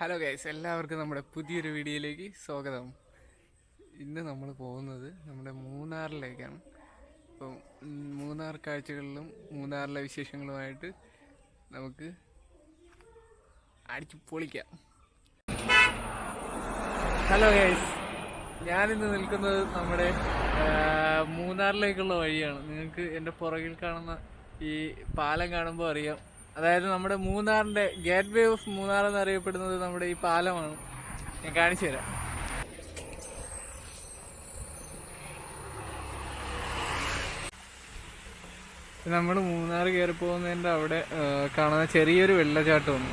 Hello guys എല്ലാവർക്കും നമ്മുടെ പുതിയൊരു വീഡിയോയിലേക്ക് സ്വാഗതം. ഇന്ന് നമ്മൾ പോകുന്നത് നമ്മുടെ മൂന്നാറിലേക്കാണ്. അപ്പം മൂന്നാർ കാഴ്ചകളിലും മൂന്നാറിലെ വിശേഷങ്ങളുമായിട്ട് നമുക്ക് അടിച്ചു പൊളിക്കാം. ഹലോ ഗൈസ് ഞാനിന്ന് നിൽക്കുന്നത് നമ്മുടെ മൂന്നാറിലേക്കുള്ള വഴിയാണ്. നിങ്ങൾക്ക് എന്റെ പുറകിൽ കാണുന്ന ഈ പാലം കാണുമ്പോൾ അറിയാം. അതായത് നമ്മുടെ മൂന്നാറിന്റെ ഗേറ്റ് വേ ഓഫ് മൂന്നാർ എന്ന് അറിയപ്പെടുന്നത് നമ്മുടെ ഈ പാലമാണ്. ഞാൻ കാണിച്ചു തരാം. നമ്മൾ മൂന്നാർ കയറി പോകുന്നതിന്റെ അവിടെ കാണുന്ന ചെറിയൊരു വെള്ളച്ചാട്ടമാണ്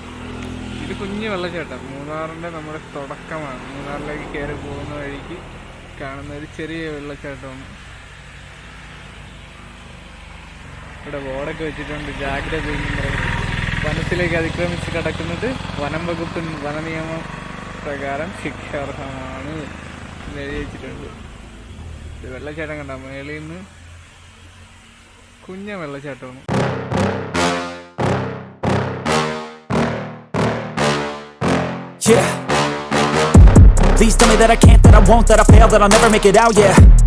ഇത് കുഞ്ഞു വെള്ളച്ചാട്ടം. മൂന്നാറിന്റെ നമ്മുടെ തുടക്കമാണ്. മൂന്നാറിലേക്ക് കയറി പോകുന്ന വഴിക്ക് കാണുന്ന ഒരു ചെറിയ വെള്ളച്ചാട്ടമാണ് ഇവിടെ ബോർഡൊക്കെ വെച്ചിട്ടുണ്ട്. ജാഗ്രത പറയുന്നത് വനത്തിലേക്ക് അതിക്രമിച്ച് കടക്കുന്നത് വനം വകുപ്പ് വനനിയമം പ്രകാരം ശിക്ഷാർഹമാണ് എന്ന് എഴുതി ഇത് വെള്ളച്ചാട്ടം കണ്ട മേളിൽ നിന്ന് കുഞ്ഞ വെള്ളച്ചാട്ടമാണ് Yeah. Please tell me that I can't, that I won't, that I fail, that I'll never make it out, yeah.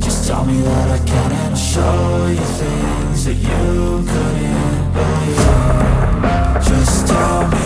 Just tell me that I can and I'll show you things that you couldn't believe. Just tell me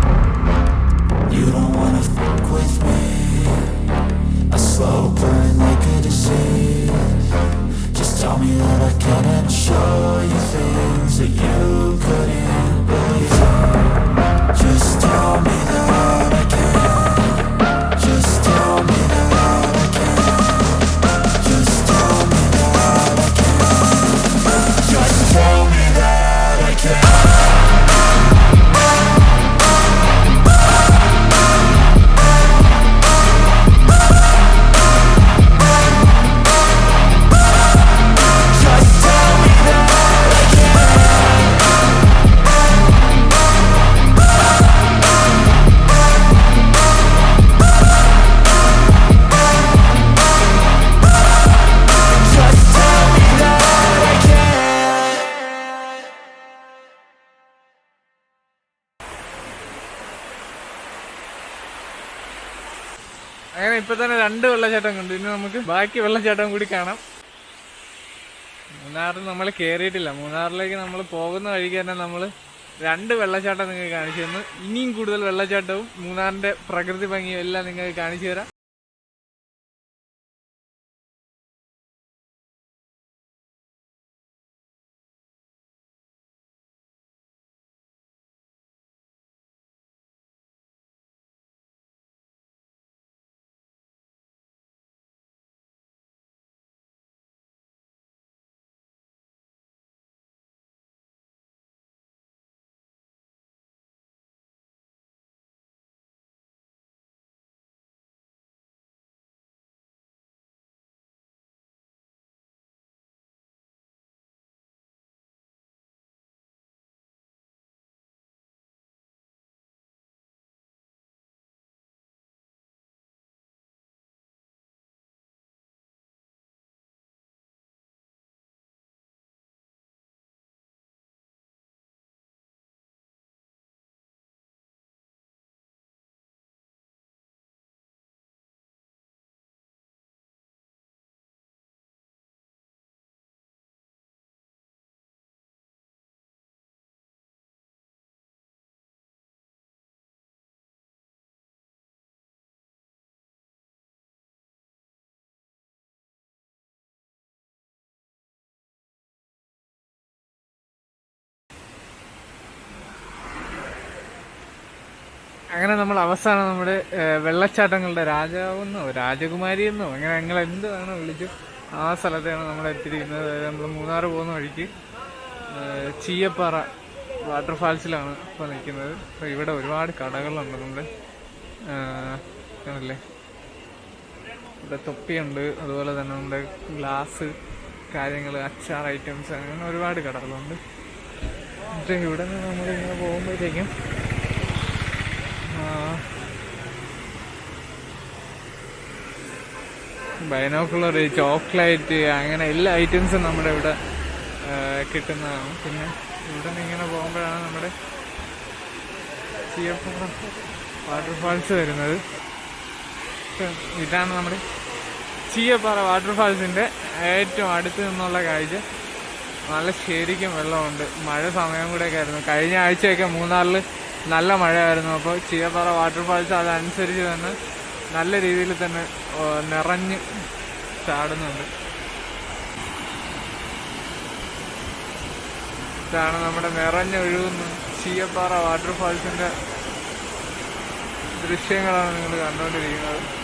slow burn like a disease. Just tell me that I can and I'll show you things that you ഇപ്പൊ തന്നെ രണ്ട് വെള്ളച്ചാട്ടം കണ്ടു. ഇനി നമുക്ക് ബാക്കി വെള്ളച്ചാട്ടം കൂടി കാണാം. മൂന്നാറിൽ നമ്മൾ കയറിയിട്ടില്ല മൂന്നാറിലേക്ക് നമ്മൾ പോകുന്ന വഴിക്ക് തന്നെ നമ്മൾ രണ്ട് വെള്ളച്ചാട്ടം നിങ്ങൾക്ക് കാണിച്ചു തന്നു. ഇനിയും കൂടുതൽ വെള്ളച്ചാട്ടവും മൂന്നാറിന്റെ പ്രകൃതി ഭംഗിയും എല്ലാം നിങ്ങൾക്ക് കാണിച്ചു തരാം. അങ്ങനെ നമ്മൾ അവസാനം നമ്മുടെ വെള്ളച്ചാട്ടങ്ങളുടെ രാജാവെന്നോ രാജകുമാരി എന്നോ അങ്ങനെ ഞങ്ങൾ എന്ത് വേണോ വിളിച്ചു ആ സ്ഥലത്താണ് നമ്മൾ എത്തിയിരിക്കുന്നത്. നമ്മൾ മൂന്നാർ പോകുന്ന വഴിക്ക് ചീയപ്പാറ വാട്ടർഫാൾസിലാണ് ഇപ്പോൾ നിൽക്കുന്നത്. അപ്പോൾ ഇവിടെ ഒരുപാട് കടകളുണ്ട് നമ്മുടെ ആണല്ലേ? ഇവിടെ തൊപ്പിയുണ്ട് അതുപോലെ തന്നെ നമ്മുടെ ഗ്ലാസ് കാര്യങ്ങൾ അച്ചാർ ഐറ്റംസ് അങ്ങനെ ഒരുപാട് കടകളുണ്ട്. എന്നിട്ട് ഇവിടെ നിന്ന് നമ്മൾ ഇങ്ങനെ പോകുമ്പോഴത്തേക്കും ബൈനോക്കുലർ ചോക്ലേറ്റ് അങ്ങനെ എല്ലാ ഐറ്റംസും നമ്മുടെ ഇവിടെ കിട്ടുന്നതാണ്. പിന്നെ ഇവിടെ നിന്ന് ഇങ്ങനെ പോകുമ്പോഴാണ് നമ്മുടെ വാട്ടർഫാൾസ് വരുന്നത്. ഇതാണ് നമ്മുടെ ചീയപ്പാറ വാട്ടർഫാൾസിന്റെ ഏറ്റവും അടുത്ത് നിന്നുള്ള കാഴ്ച. നല്ല ശരിക്കും വെള്ളമുണ്ട്. മഴ സമയം കൂടെയൊക്കെ ആയിരുന്നു. കഴിഞ്ഞ ആഴ്ചയൊക്കെ മൂന്നാറിൽ നല്ല മഴയായിരുന്നു. അപ്പോൾ ചീയപ്പാറ വാട്ടർഫാൾസ് അതനുസരിച്ച് തന്നെ നല്ല രീതിയിൽ തന്നെ നിറഞ്ഞ് ചാടുന്നുണ്ട്. ഇതാണ് നമ്മുടെ നിറഞ്ഞൊഴുകുന്ന ചീയപ്പാറ വാട്ടർഫാൾസിന്റെ ദൃശ്യങ്ങളാണ് നിങ്ങൾ കണ്ടുകൊണ്ടിരിക്കുന്നത്.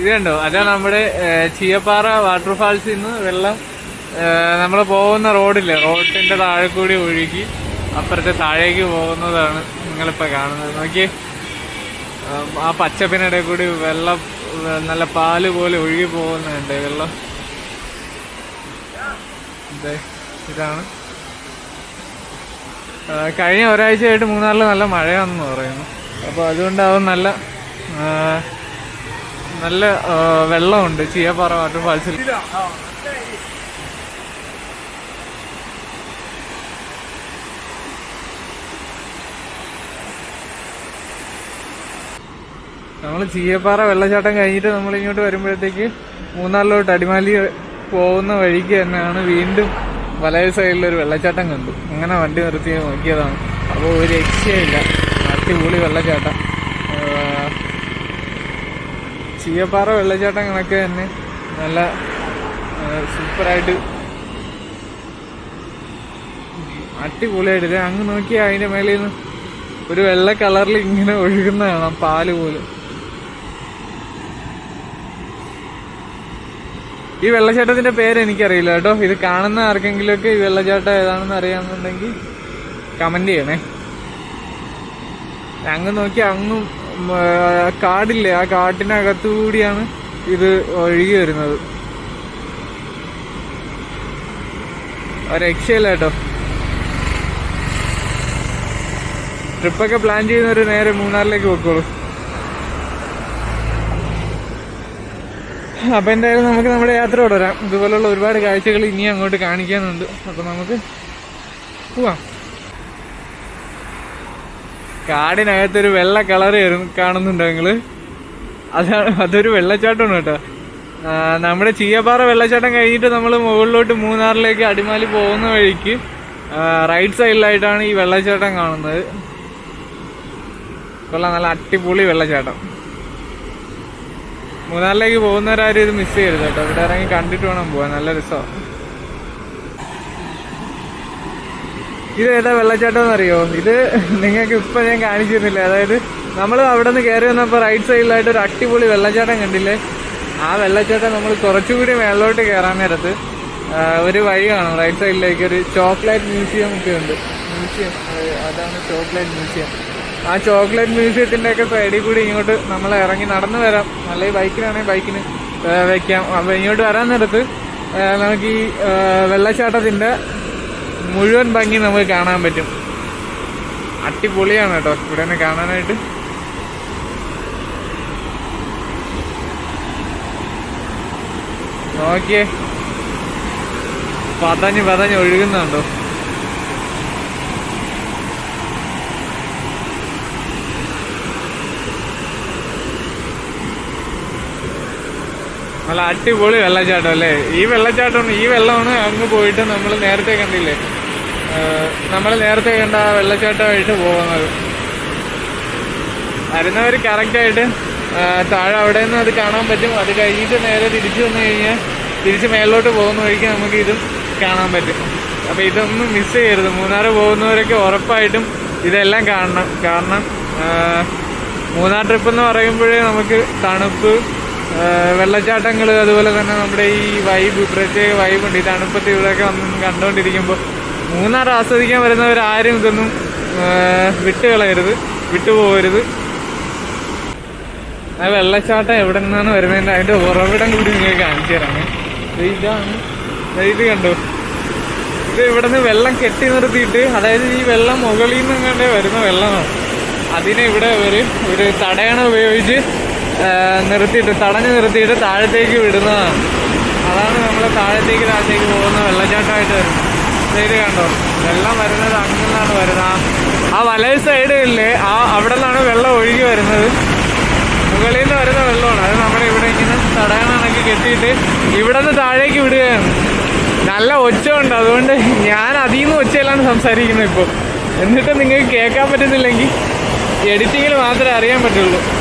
ഇത് കണ്ടോ? അതാ നമ്മുടെ ചിയപ്പാറ വാട്ടർഫാൾസിൽ നിന്ന് വെള്ളം നമ്മൾ പോകുന്ന റോഡില്ലേ? റോഡിന്റെ താഴെ കൂടി ഒഴുകി അപ്പുറത്തെ താഴേക്ക് പോകുന്നതാണ് നിങ്ങളിപ്പോൾ കാണുന്നത്. നോക്കിയേ. ആ പച്ചപ്പിനിടെ കൂടി വെള്ളം നല്ല പാൽ പോലെ ഒഴുകി പോകുന്നുണ്ട് വെള്ളം. ഇതാണ്. കഴിഞ്ഞ ഒരാഴ്ചയായിട്ട് മൂന്നാറിൽ നല്ല മഴയാണെന്ന് പറയുന്നു. അപ്പോൾ അതുകൊണ്ടാവും നല്ല നല്ല വെള്ളമുണ്ട്. ചീയപ്പാറ വാട്ടർ ഫാൾസിൽ നമ്മൾ ചീയപ്പാറ വെള്ളച്ചാട്ടം കഴിഞ്ഞിട്ട് നമ്മൾ ഇങ്ങോട്ട് വരുമ്പോഴത്തേക്ക് മൂന്നാറിലോട്ട് അടിമാലി പോകുന്ന വഴിക്ക് തന്നെയാണ് വീണ്ടും വലയ സൈഡിൽ ഒരു വെള്ളച്ചാട്ടം കണ്ടു. അങ്ങനെ വണ്ടി നിർത്തി നോക്കിയതാണ്. അപ്പോൾ ഒരു രക്ഷയില്ല. അടിപൊളി വെള്ളച്ചാട്ടം. ചീയപ്പാറ വെള്ളച്ചാട്ടം കണക്ക് തന്നെ. നല്ല സൂപ്പറായിട്ട്. അടിപൊളിയായിട്ട് അങ്ങ് നോക്കി അതിന്റെ മേലിൽ നിന്ന് ഒരു വെള്ള കളറിൽ ഇങ്ങനെ ഒഴുകുന്ന കാണാം പാൽ പോലും. ഈ വെള്ളച്ചാട്ടത്തിന്റെ പേര് എനിക്കറിയില്ല കേട്ടോ. ഇത് കാണുന്ന ആർക്കെങ്കിലുമൊക്കെ ഈ വെള്ളച്ചാട്ടം ഏതാണെന്ന് അറിയാമെന്നുണ്ടെങ്കിൽ കമന്റ് ചെയ്യണേ. അങ്ങ് നോക്കി അങ്ങും കാടില്ലേ? ആ കാട്ടിനകത്തുകൂടിയാണ് ഇത് ഒഴുകി വരുന്നത്. രക്ഷയില്ല കേട്ടോ. ട്രിപ്പൊക്കെ പ്ലാൻ ചെയ്യുന്നവര് നേരെ മൂന്നാറിലേക്ക് പോയിക്കോളൂ അപ്പൊ എന്തായാലും നമുക്ക് നമ്മുടെ യാത്ര തുടരാം ഇതുപോലുള്ള ഒരുപാട് കാഴ്ചകൾ ഇനി അങ്ങോട്ട് കാണിക്കാനുണ്ട്. അപ്പൊ നമുക്ക് പോവാം. കാടിനകത്തൊരു വെള്ള കളർ കാണുന്നുണ്ടോ നിങ്ങൾ അതാണ് അതൊരു വെള്ളച്ചാട്ടമാണ് കേട്ടോ. നമ്മുടെ ചീയപ്പാറ വെള്ളച്ചാട്ടം കഴിഞ്ഞിട്ട് നമ്മൾ മുകളിലോട്ട് മൂന്നാറിലേക്ക് അടിമാലി പോകുന്ന വഴിക്ക് റൈറ്റ് സൈഡിലായിട്ടാണ് ഈ വെള്ളച്ചാട്ടം കാണുന്നത്. കൊള്ളാം നല്ല അടിപൊളി വെള്ളച്ചാട്ടം. മൂന്നാറിലേക്ക് പോകുന്നവരാരും ഇത് മിസ് ചെയ്യരുത് കേട്ടോ. ഇവിടെ ഇറങ്ങി കണ്ടിട്ട് വേണം പോവാൻ. നല്ല രസമാണ്. ഇത് ഏതാ വെള്ളച്ചാട്ടം എന്നറിയോ ഇത് നിങ്ങൾക്ക് ഇപ്പൊ ഞാൻ കാണിച്ചിരുന്നില്ല? അതായത് നമ്മൾ അവിടെ നിന്ന് കയറി വന്നപ്പോൾ റൈറ്റ് സൈഡിലായിട്ട് ഒരു അടിപൊളി വെള്ളച്ചാട്ടം കണ്ടില്ലേ? ആ വെള്ളച്ചാട്ടം നമ്മൾ കുറച്ചുകൂടി മേളിലോട്ട് കയറാൻ നേരത്ത് ഒരു വഴി കാണും. റൈറ്റ് സൈഡിലേക്ക് ഒരു ചോക്ലേറ്റ് മ്യൂസിയം ഒക്കെ ഉണ്ട്. മ്യൂസിയം അതാണ് ചോക്ലേറ്റ് മ്യൂസിയം ആ ചോക്ലേറ്റ് മ്യൂസിയത്തിന്റെ ഒക്കെ സൈഡിൽ കൂടി ഇങ്ങോട്ട് നമ്മൾ ഇറങ്ങി നടന്നു വരാം. നല്ല ബൈക്കിനാണെങ്കിൽ ബൈക്കിന് വയ്ക്കാം അപ്പോൾ ഇങ്ങോട്ട് വരാൻ നേരത്ത് നമുക്ക് ഈ വെള്ളച്ചാട്ടത്തിന്റെ മുഴുവൻ ഭംഗി നമുക്ക് കാണാൻ പറ്റും. അടിപൊളിയാണ് കേട്ടോ ഇവിടെ കാണാനായിട്ട്. നോക്കിയേ. പതഞ്ഞ് പതഞ്ഞ് ഒഴുകുന്നുണ്ടോ? നല്ല അടിപൊളി വെള്ളച്ചാട്ടം അല്ലേ? ഈ വെള്ളച്ചാട്ടം ഈ വെള്ളമാണ് അങ്ങ് പോയിട്ട് നമ്മൾ നേരത്തെ കണ്ടില്ലേ? നമ്മൾ നേരത്തെ കണ്ട വെള്ളച്ചാട്ടമായിട്ട് പോകുന്നത്. വരുന്നവർ കറക്റ്റായിട്ട് താഴെ അവിടെ നിന്ന് അത് കാണാൻ പറ്റും. അത് കഴിഞ്ഞിട്ട് നേരെ തിരിച്ചു വന്നു കഴിഞ്ഞാൽ തിരിച്ച് മേലോട്ട് പോകുന്ന വഴിക്ക് നമുക്ക് ഇതും കാണാൻ പറ്റും. അപ്പോൾ ഇതൊന്നും മിസ് ചെയ്യരുത്. മൂന്നാർ പോകുന്നവരൊക്കെ ഉറപ്പായിട്ടും ഇതെല്ലാം കാണണം. കാരണം മൂന്നാർ ട്രിപ്പ് എന്ന് പറയുമ്പോഴേ നമുക്ക് തണുപ്പ് വെള്ളച്ചാട്ടങ്ങൾ അതുപോലെ തന്നെ നമ്മുടെ ഈ വൈബ് പ്രത്യേക വൈബുണ്ട് ഈ തണുപ്പത്ത് ഇവിടെയൊക്കെ വന്ന് കണ്ടുകൊണ്ടിരിക്കുമ്പോൾ മൂന്നാർ ആസ്വദിക്കാൻ വരുന്നവരാരും ഇതൊന്നും വിട്ടുകളയരുത് വിട്ടുപോകരുത്. ആ വെള്ളച്ചാട്ടം എവിടെ നിന്നാണ് വരുന്നതിന് അതിന്റെ ഉറവിടം കൂടി നിങ്ങൾക്ക് കാണിച്ചു തരാം. ഇതാണ്. ഇത് കണ്ടോ? ഇത് ഇവിടെ നിന്ന് വെള്ളം കെട്ടി നിർത്തിയിട്ട് അതായത് ഈ വെള്ളം മുകളിൽ നിന്ന് കണ്ടേ വരുന്ന വെള്ളമാണ്. അതിനെ ഇവിടെ ഒരു ഒരു തടയണ ഉപയോഗിച്ച് നിർത്തിയിട്ട് തടഞ്ഞു നിർത്തിയിട്ട് താഴത്തേക്ക് വിടുന്നതാണ്. അതാണ് നമ്മൾ താഴത്തേക്ക് താഴത്തേക്ക് പോകുന്ന വെള്ളച്ചാട്ടമായിട്ട് വരുന്നത്. ഇത് കണ്ടോ? വെള്ളം വരുന്നത് അങ്ങനെയാണ് വരുന്നത്. ആ- വലയ സൈഡില്ലേ ആ അവിടെ നിന്നാണ് വെള്ളം ഒഴുകി വരുന്നത്. മുകളിൽ നിന്ന് വരുന്ന വെള്ളമാണ്. അത് നമ്മുടെ ഇവിടെ ഇങ്ങനെ തടയണക്കി കെട്ടിയിട്ട് ഇവിടെ നിന്ന് താഴേക്ക് വിടുകയാണ്. നല്ല ഒച്ച ഉണ്ട് അതുകൊണ്ട് ഞാൻ അതിൽ നിന്ന് ഒച്ചയിലാണ് സംസാരിക്കുന്നത് ഇപ്പോൾ എന്നിട്ട് നിങ്ങൾക്ക് കേൾക്കാൻ പറ്റുന്നില്ലെങ്കിൽ എഡിറ്റിങ്ങിൽ മാത്രമേ അറിയാൻ പറ്റുള്ളൂ.